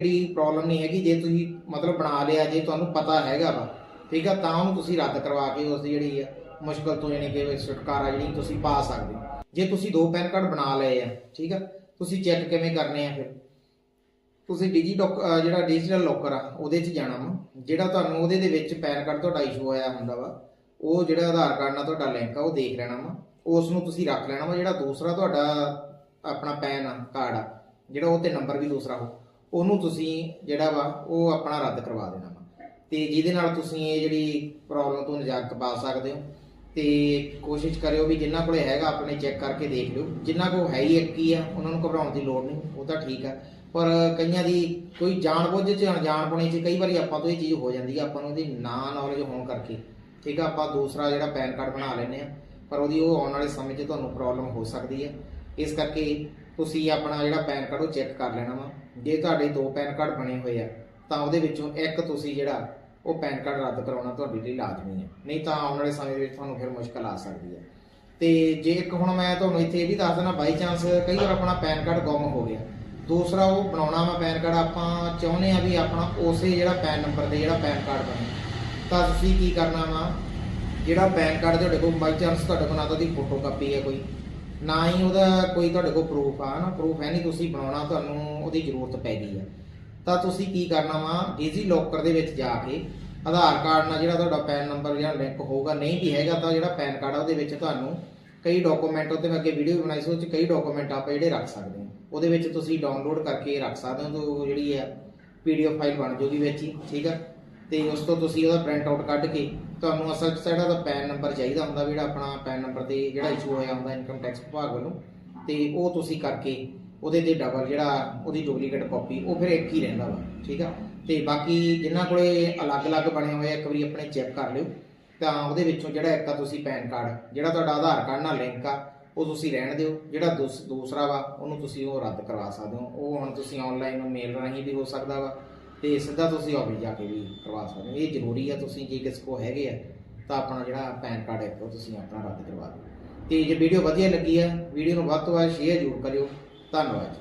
ਜਿਹੜੀ ਪ੍ਰੋਬਲਮ ਨਹੀਂ ਹੈਗੀ, ਜੇ ਤੁਸੀਂ ਮਤਲਬ ਬਣਾ ਲਿਆ, ਜੇ ਤੁਹਾਨੂੰ ਪਤਾ ਹੈਗਾ ਵਾ, ਠੀਕ ਆ, ਤਾਂ ਉਹਨੂੰ ਤੁਸੀਂ ਰੱਦ ਕਰਵਾ ਕੇ ਉਸ ਦੀ ਜਿਹੜੀ ਆ, ਮੁਸ਼ਕਲ ਤੋਂ ਯਾਨੀ ਕਿ ਛੁਟਕਾਰਾ ਜਿਹੜੀ ਤੁਸੀਂ ਪਾ ਸਕਦੇ ਹੋ। ਜੇ ਤੁਸੀਂ ਦੋ ਪੈਨ ਕਾਰਡ ਬਣਾ ਲਏ ਆ, ਠੀਕ ਆ, ਤੁਸੀਂ ਚੈੱਕ ਕਿਵੇਂ ਕਰਨੇ ਆ ਫਿਰ? ਤੁਸੀਂ ਡਿਜੀ ਜਿਹੜਾ ਡਿਜੀਟਲ ਲੋਕਰ ਆ, ਉਹਦੇ 'ਚ ਜਾਣਾ ਵਾ। ਜਿਹੜਾ ਤੁਹਾਨੂੰ ਉਹਦੇ ਦੇ ਵਿੱਚ ਪੈਨ ਕਾਰਡ ਤੁਹਾਡਾ ਇਸ਼ੂ ਆਇਆ ਹੁੰਦਾ ਵਾ, ਉਹ ਜਿਹੜਾ ਆਧਾਰ ਕਾਰਡ ਨਾਲ ਤੁਹਾਡਾ ਲਿੰਕ ਆ, ਉਹ ਦੇਖ ਲੈਣਾ ਵਾ। ਉਸ ਨੂੰ ਤੁਸੀਂ ਰੱਖ ਲੈਣਾ ਵਾ, ਜਿਹੜਾ ਦੂਸਰਾ ਤੁਹਾਡਾ ਆਪਣਾ ਪੈਨ ਆ, ਕਾਰਡ ਆ, ਜਿਹੜਾ ਉਹ ਤੇ ਨੰਬਰ ਵੀ ਦੂਸਰਾ ਹੋ। ਉਹਨੂੰ ਤੁਸੀਂ ਜਿਹੜਾ ਵਾ, ਉਹ ਆਪਣਾ ਰੱਦ ਕਰਵਾ ਦੇਣਾ ਵਾ। ਤੇ ਜਿਹਦੇ ਨਾਲ ਤੁਸੀਂ ਇਹ ਜਿਹੜੀ ਪ੍ਰੋਬਲਮ ਤੋਂ ਨਿਜਾਤ ਪਾ ਸਕਦੇ ਹੋ। ਤੇ ਕੋਸ਼ਿਸ਼ ਕਰਿਓ ਵੀ ਜਿੰਨਾ ਕੋਲੇ ਹੈਗਾ, ਆਪਣੇ ਚੈੱਕ ਕਰਕੇ ਦੇਖ ਲਿਓ। ਜਿੰਨਾ ਕੋਲ ਹੈ ਹੀ ਇੱਕ ਹੀ ਆ, ਉਹਨਾਂ ਨੂੰ ਘਬਰਾਉਣ ਦੀ ਲੋੜ ਨਹੀਂ, ਉਹ ਤਾਂ ਠੀਕ ਆ। ਪਰ ਕਈਆਂ ਦੀ ਕੋਈ ਜਾਣਬੁੱਝ ਚ, ਅਣਜਾਣਪੁਣੇ ਚ ਕਈ ਵਾਰੀ ਆਪਾਂ ਤੋਂ ਇਹ ਚੀਜ਼ ਹੋ ਜਾਂਦੀ ਆ, ਆਪਾਂ ਨੂੰ ਉਹਦੀ ਨਾ ਨੌਲੇਜ ਹੋਣ ਕਰਕੇ। ਠੀਕ ਆ, ਆਪਾਂ ਦੂਸਰਾ ਜਿਹੜਾ ਪੈਨ ਕਾਰਡ ਬਣਾ ਲੈਂਦੇ ਆ, ਪਰ ਉਹਦੀ ਉਹ ਆਉਣ ਵਾਲੇ ਸਮੇਂ 'ਚ ਤੁਹਾਨੂੰ ਪ੍ਰੋਬਲਮ ਹੋ ਸਕਦੀ ਹੈ ਇਸ ਕਰਕੇ ਤੁਸੀਂ ਆਪਣਾ ਜਿਹੜਾ ਪੈਨ ਕਾਰਡ ਉਹ ਚੈੱਕ ਕਰ ਲੈਣਾ ਵਾ। ਜੇ ਤੁਹਾਡੇ ਦੋ ਪੈਨ ਕਾਰਡ ਬਣੇ ਹੋਏ ਆ, ਤਾਂ ਉਹਦੇ ਵਿੱਚੋਂ ਇੱਕ ਤੁਸੀਂ ਜਿਹੜਾ ਉਹ ਪੈਨ ਕਾਰਡ ਰੱਦ ਕਰਾਉਣਾ ਤੁਹਾਡੇ ਲਈ ਲਾਜ਼ਮੀ ਹੈ ਨਹੀਂ ਤਾਂ ਆਉਣ ਵਾਲੇ ਸਮੇਂ ਦੇ ਵਿੱਚ ਤੁਹਾਨੂੰ ਫਿਰ ਮੁਸ਼ਕਲ ਆ ਸਕਦੀ ਹੈ ਤੇ ਜੇ ਇੱਕ ਹੁਣ ਮੈਂ ਤੁਹਾਨੂੰ ਇੱਥੇ ਇਹ ਵੀ ਦੱਸ ਦਿੰਦਾ ਬਾਈ ਚਾਂਸ ਕਈ ਵਾਰ ਆਪਣਾ ਪੈਨ ਕਾਰਡ ਗੁੰਮ ਹੋ ਗਿਆ। ਦੂਸਰਾ ਉਹ ਬਣਾਉਣਾ ਵਾ ਪੈਨ ਕਾਰਡ, ਆਪਾਂ ਚਾਹੁੰਦੇ ਆ ਵੀ ਆਪਣਾ ਉਸੇ ਜਿਹੜਾ ਪੈਨ ਨੰਬਰ ਤੇ ਜਿਹੜਾ ਪੈਨ ਕਾਰਡ ਬਣੇ। ਤਾਂ ਤੁਸੀਂ ਕੀ ਕਰਨਾ ਵਾ, ਜਿਹੜਾ ਪੈਨ ਕਾਰਡ ਤੁਹਾਡੇ ਕੋਲ ਬਾਈ ਚਾਂਸ ਤੁਹਾਡੇ ਕੋਲ ਨਾ ਤਾਂ ਉਹਦੀ ਫੋਟੋ ਕਾਪੀ ਹੈ ਕੋਈ। ਨਾ ਹੀ ਉਹਦਾ ਕੋਈ ਤੁਹਾਡੇ ਕੋਲ ਪ੍ਰੂਫ ਆ ਨਾ ਪ੍ਰੂਫ ਹੈ ਨਹੀਂ, ਤੁਸੀਂ ਬਣਾਉਣਾ, ਤੁਹਾਨੂੰ ਉਹਦੀ ਜ਼ਰੂਰਤ ਪੈ ਗਈ ਆ। ਤਾਂ ਤੁਸੀਂ ਕੀ ਕਰਨਾ ਵਾ ਡਿਜੀ ਲੋਕਰ ਦੇ ਵਿੱਚ ਜਾ ਕੇ ਆਧਾਰ ਕਾਰਡ ਨਾਲ ਜਿਹੜਾ ਤੁਹਾਡਾ ਪੈਨ ਨੰਬਰ ਜਾਂ ਲਿੰਕ ਹੋਊਗਾ, ਨਹੀਂ ਵੀ ਹੈਗਾ ਤਾਂ ਜਿਹੜਾ ਪੈਨ ਕਾਰਡ ਆ, ਉਹਦੇ ਵਿੱਚ ਤੁਹਾਨੂੰ ਕਈ ਡਾਕੂਮੈਂਟ ਉੱਤੇ ਮੈਂ ਅੱਗੇ ਵੀਡੀਓ ਬਣਾਈ ਸੀ ਉਹ 'ਚ ਕਈ ਡਾਕੂਮੈਂਟ ਆਪਾਂ ਜਿਹੜੇ ਰੱਖ ਸਕਦੇ ਹਾਂ ਉਹਦੇ ਵਿੱਚ ਤੁਸੀਂ ਡਾਊਨਲੋਡ ਕਰਕੇ ਰੱਖ ਸਕਦੇ ਹੋ ਉਹ ਜਿਹੜੀ ਹੈ ਪੀਡੀਐਫ ਫਾਈਲ ਬਣ ਜੂਗੀ ਵਿੱਚ ਹੀ, ਠੀਕ ਆ? ਤੇ ਉਸ ਤੋਂ ਤੁਸੀਂ ਉਹਦਾ ਪ੍ਰਿੰਟ ਆਊਟ ਕੱਢ ਕੇ ਤੁਹਾਨੂੰ ਅਸਲ 'ਚ ਤਾਂ ਜਿਹੜਾ ਦਾ ਪੈਨ ਨੰਬਰ ਚਾਹੀਦਾ ਹੁੰਦਾ ਜਿਹੜਾ ਆਪਣਾ ਪੈਨ ਨੰਬਰ ਤੇ ਜਿਹੜਾ ਇਸ਼ੂ ਹੋਇਆ ਹੁੰਦਾ ਇਨਕਮ ਟੈਕਸ ਵਿਭਾਗ ਵੱਲੋਂ, ਤੇ ਉਹ ਤੁਸੀਂ ਕਰਕੇ ਉਹਦੇ ਤੇ ਡਬਲ ਜਿਹੜਾ ਉਹਦੀ ਡੁਪਲੀਕੇਟ ਕਾਪੀ ਉਹ ਫਿਰ ਇੱਕ ਹੀ ਰਹਿੰਦਾ ਵਾ, ਠੀਕ ਆ? ਤੇ ਬਾਕੀ ਜਿਨ੍ਹਾਂ ਕੋਲੇ ਅਲੱਗ-ਅਲੱਗ ਬਣੇ ਹੋਏ ਆ, ਇੱਕ ਵਾਰੀ ਆਪਣੇ ਚੈੱਕ ਕਰ ਲਿਓ, ਤਾਂ ਉਹਦੇ ਵਿੱਚੋਂ ਜਿਹੜਾ ਇੱਕ ਆ ਤੁਸੀਂ ਪੈਨ ਕਾਰਡ ਜਿਹੜਾ ਤੁਹਾਡਾ ਆਧਾਰ ਕਾਰਡ ਨਾਲ ਲਿੰਕ ਆ, ਉਹ ਤੁਸੀਂ ਰਹਿਣ ਦਿਓ, ਜਿਹੜਾ ਦੂਸ- ਦੂਸਰਾ ਵਾ, ਉਹਨੂੰ ਤੁਸੀਂ ਉਹ ਰੱਦ ਕਰਵਾ ਸਕਦੇ ਹੋ, ਉਹ ਹੁਣ ਤੁਸੀਂ ਆਨਲਾਈਨ ਮੇਲ ਰਾਹੀਂ ਵੀ ਹੋ ਸਕਦਾ ਵਾ। ਤੇ ਸਿੱਧਾ ਤੁਸੀਂ ਆਫਿਸ ਜਾ ਕੇ ਵੀ ਕਰਵਾ ਸਕਦੇ ਹੋ। ਇਹ ਜ਼ਰੂਰੀ ਆ ਤੁਸੀਂ ਜੇ ਕਿਸ ਕੋ ਹੈਗੇ ਆ, ਤਾਂ ਆਪਣਾ ਜਿਹੜਾ ਪੈਨ ਕਾਰਡ ਹੈ ਉਹ ਤੁਸੀਂ ਆਪਣਾ ਰੱਦ ਕਰਵਾ ਦਿਓ। ਤੇ ਜੇ ਵੀਡੀਓ ਵਧੀਆ ਲੱਗੀ ਆ ਵੀਡੀਓ ਨੂੰ ਵੱਧ ਤੋਂ ਵੱਧ ਸ਼ੇਅਰ ਜ਼ਰੂਰ ਕਰਿਓ। ਧੰਨਵਾਦ